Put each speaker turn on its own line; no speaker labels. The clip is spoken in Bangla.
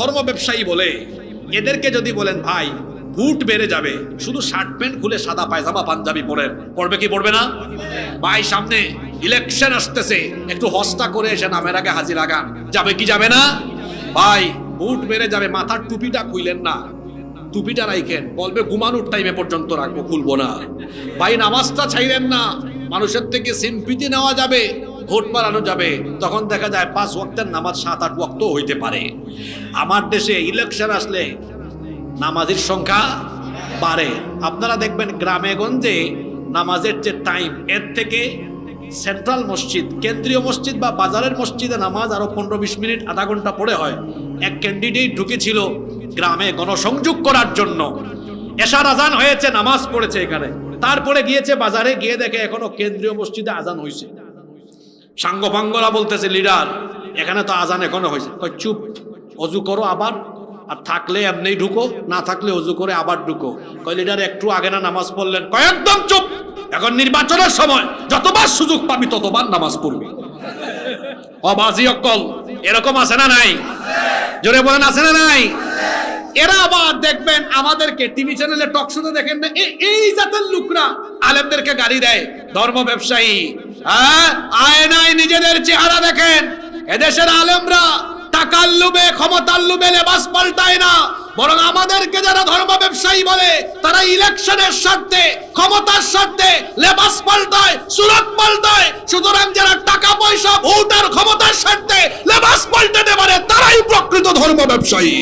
ধর্ম ব্যবসায়ী বলে। এদেরকে যদি বলেন, ভাই বুট বেড়ে যাবে, শুধু শার্ট প্যান্ট খুলে সাদা পায়জামা, পাঞ্জাবি পরেন। পড়বে কি পড়বে না? ভাই, সামনে ইলেকশন আসতেছে, একটু হস্তা করে এসে নামের আগে হাজির লাগান। যাবে কি যাবে না? ভাই বুট বেড়ে যাবে, মাথার টুপিটা খুইলেন না। টুপিটা রাইখেন, বলবে, ঘুমানোর টাইমে পর্যন্ত রাখব, খুলবো না। ভাই, নামাজটা ছাইলেন না। মানুষের থেকে সিম্পিতি নেওয়া যাবে। ভোট বাড়ানো যাবে, তখন দেখা যায় পাঁচ ওয়াক্তের নামাজ সাত, আট ওয়াক্ত হইতে পারে। আমার দেশে ইলেকশন আসলে নামাজের সংখ্যা বাড়ে। আপনারা দেখবেন গ্রামে গঞ্জে নামাজের যে টাইম এর থেকে সেন্ট্রাল মসজিদ, কেন্দ্রীয় মসজিদ বা বাজারের মসজিদে নামাজ আরও পনেরো বিশ মিনিট, আধা ঘণ্টা পরে হয়। এক ক্যান্ডিডেট ঢুকেছিল গ্রামে গণসংযোগ করার জন্য। এশার আজান হয়েছে, নামাজ পড়েছে এখানে। তারপরে গিয়েছে বাজারে, গিয়ে দেখে এখনও কেন্দ্রীয় মসজিদে আজান হয়েছে সাঙ্গপাঙ্গরা বলতেছে, লিডার, এখানে তো আজান এখনও হয়েছে। চুপ, অজু করো আবার, আর থাকলে এমনি ঢুকো, না থাকলে অজু করে আবার ঢুকো। কয়, লিডার, একটু আগে না নামাজ পড়লেন? কয়, একদম চুপ, এখন নির্বাচনের সময়, যতবার সুযোগ পাবি ততবার নামাজ পড়বি। অবাজি অকল, এরকম আছে না নাই? জোরে বলেন, আছে না নাই? এরা আবার দেখবেন আমাদেরকে টিভি চ্যানেলে টক শোতে দেখেন না এই জাতের লোকরা আলেমদেরকে গাড়ি দেয়, ধর্ম ব্যবসায়ী। আয়নায় নিজেদের চেহারা দেখেন। এদেশের আলেমরা টাকার লোভে ক্ষমতার লোভে লেবাস পাল্টায় না। বরং আমাদেরকে যারা ধর্ম ব্যবসায়ী বলে, তারা ইলেকশনের স্বার্থে, ক্ষমতার স্বার্থে লেবাস পাল্টায়, সুরত পাল্টায়। সুতরাং যারা টাকা পয়সা ভোটার ক্ষমতার স্বার্থে লেবাস পাল্টাতে পারে, তারাই প্রকৃত ধর্ম ব্যবসায়ী।